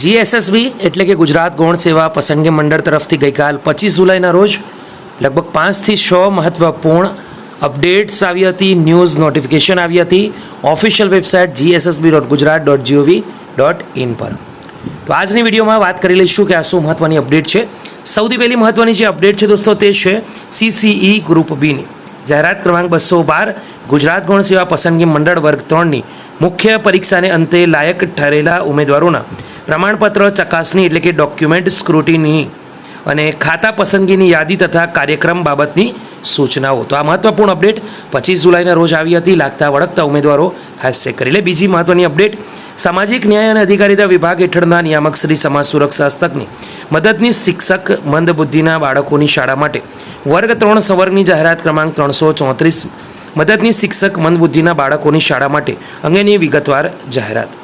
GSSB એટલે કે ગુજરાત ગૌણ સેવા પસંદગી મંડળ તરફથી ગઈકાલ પચીસ જુલાઈના રોજ લગભગ પાંચથી છ મહત્ત્વપૂર્ણ અપડેટ્સ આવી હતી, ન્યૂઝ નોટિફિકેશન આવી હતી, official website GSSB dot Gujarat dot GOV dot in પર. તો આજની વિડીયોમાં વાત કરી લઈશું કે આ શું મહત્ત્વની અપડેટ છે. સૌથી પહેલી મહત્ત્વની જે અપડેટ છે દોસ્તો તે છે સીસીઈ ગ્રુપ બીની જાહેરાત ક્રમાંક બસો બાર, ગુજરાત ગૌણ સેવા પસંદગી મંડળ વર્ગ ત્રણની મુખ્ય પરીક્ષાને અંતે લાયક ઠરેલા ઉમેદવારોના. પ્રમાણપત્ર, ચકાસણી એટલે કે ડોક્યુમેન્ટ સ્ક્રુટિની અને ખાતા પસંદગીની યાદી તથા કાર્યક્રમ બાબતની સૂચનાઓ. તો આ મહત્વપૂર્ણ અપડેટ પચીસ જુલાઈના રોજ આવી હતી. લાગતા વળગતા ઉમેદવારો હાસ્ય કરી લે. બીજી મહત્વની અપડેટ, સામાજિક ન્યાય અને અધિકારીતા વિભાગ હેઠળના નિયામક શ્રી સમાજ સુરક્ષા હસ્તકની મદદની શિક્ષક મંદબુદ્ધિના બાળકોની શાળા માટે. વર્ગ ત્રણ સવર્ગની જાહેરાત ક્રમાંક ત્રણસો ચોત્રીસ મદદની શિક્ષક મંદબુદ્ધિના બાળકોની શાળા માટે અંગેની વિગતવાર જાહેરાત.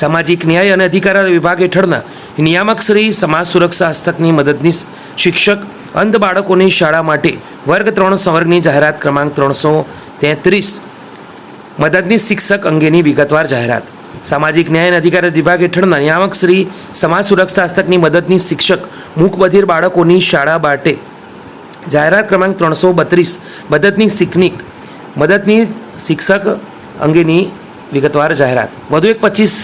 સામાજિક ન્યાય અને અધિકાર વિભાગ હેઠળના નિયામક શ્રી સમાજ સુરક્ષા હસ્તકની મદદનીશ શિક્ષક અંધ બાળકોની શાળા માટે વર્ગ ત્રણ સંવર્ગની જાહેરાત ક્રમાંક ત્રણસો તેત્રીસ મદદનીશ શિક્ષક અંગેની વિગતવાર જાહેરાત. સામાજિક ન્યાય અને અધિકાર વિભાગ હેઠળના નિયામક શ્રી સમાજ સુરક્ષા હસ્તકની મદદની શિક્ષક મૂકબધિર બાળકોની શાળા માટે જાહેરાત ક્રમાંક ત્રણસો બત્રીસ મદદની શિકનિક મદદની શિક્ષક અંગેની વિગતવાર જાહેરાત. વધુ એક પચીસ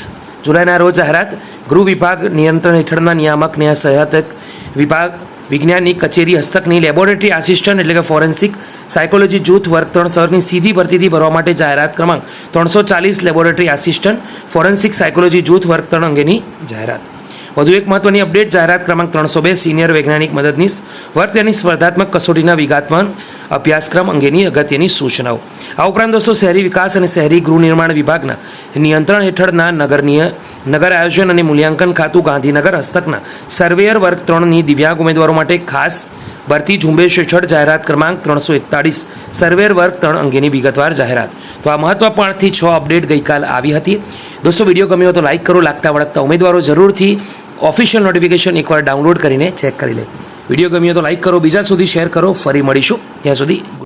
જુલાઈના રોજ જાહેરાત ગૃહ વિભાગ નિયંત્રણ હેઠળના નિયામક ન્યાય સહાયક વિભાગ વિજ્ઞાનની કચેરી હસ્તકની લેબોરેટરી આસિસ્ટન્ટ એટલે કે ફોરેન્સિક સાયકોલોજી જૂથ વર્ગ ત્રણ સરની સીધી ભરતીથી ભરવા માટે જાહેરાત ક્રમાંક ત્રણસો ચાલીસ લેબોરેટરી આસિસ્ટન્ટ ફોરેન્સિક સાયકોલોજી જૂથ વર્ગ ત્રણ અંગેની જાહેરાત. વધુ એક મહત્વની અપડેટ, જાહેરાત ક્રમાંક ત્રણસો બે, સિનિયર વૈજ્ઞાનિક મદદનીશ વર્ગ તેની સ્પર્ધાત્મક કસોટીના વિગાતમાન અભ્યાસક્રમ અંગેની અગત્યની સૂચનાઓ. આ ઉપરાંત દોસ્તો, શહેરી વિકાસ અને શહેરી ગૃહ નિર્માણ વિભાગના નિયંત્રણ હેઠળના નગરનીય, નગર આયોજન અને મૂલ્યાંકન ખાતું ગાંધીનગર હસ્તકના સર્વેયર વર્ગ ત્રણની દિવ્યાંગ ઉમેદવારો માટે ખાસ ભરતી ઝુંબેશ હેઠળ જાહેરાત ક્રમાંક ત્રણસો એકતાળીસ સર્વેર વર્ગ ત્રણ અંગેની વિગતવાર જાહેરાત. તો આ મહત્વપૂર્ણથી છ અપડેટ ગઈકાલ આવી હતી. દોસ્તો, વીડિયો ગમ્યો તો લાઇક કરો, લાગતા વળગતા ઉમેદવારો જરૂરથી ઓફિશિયલ નોટિફિકેશન એકવાર ડાઉનલોડ કરીને ચેક કરી લે. વીડિયો ગમ્યો તો લાઇક કરો, બીજા સુધી શેર કરો. ફરી મળીશું. ત્યાં સુધી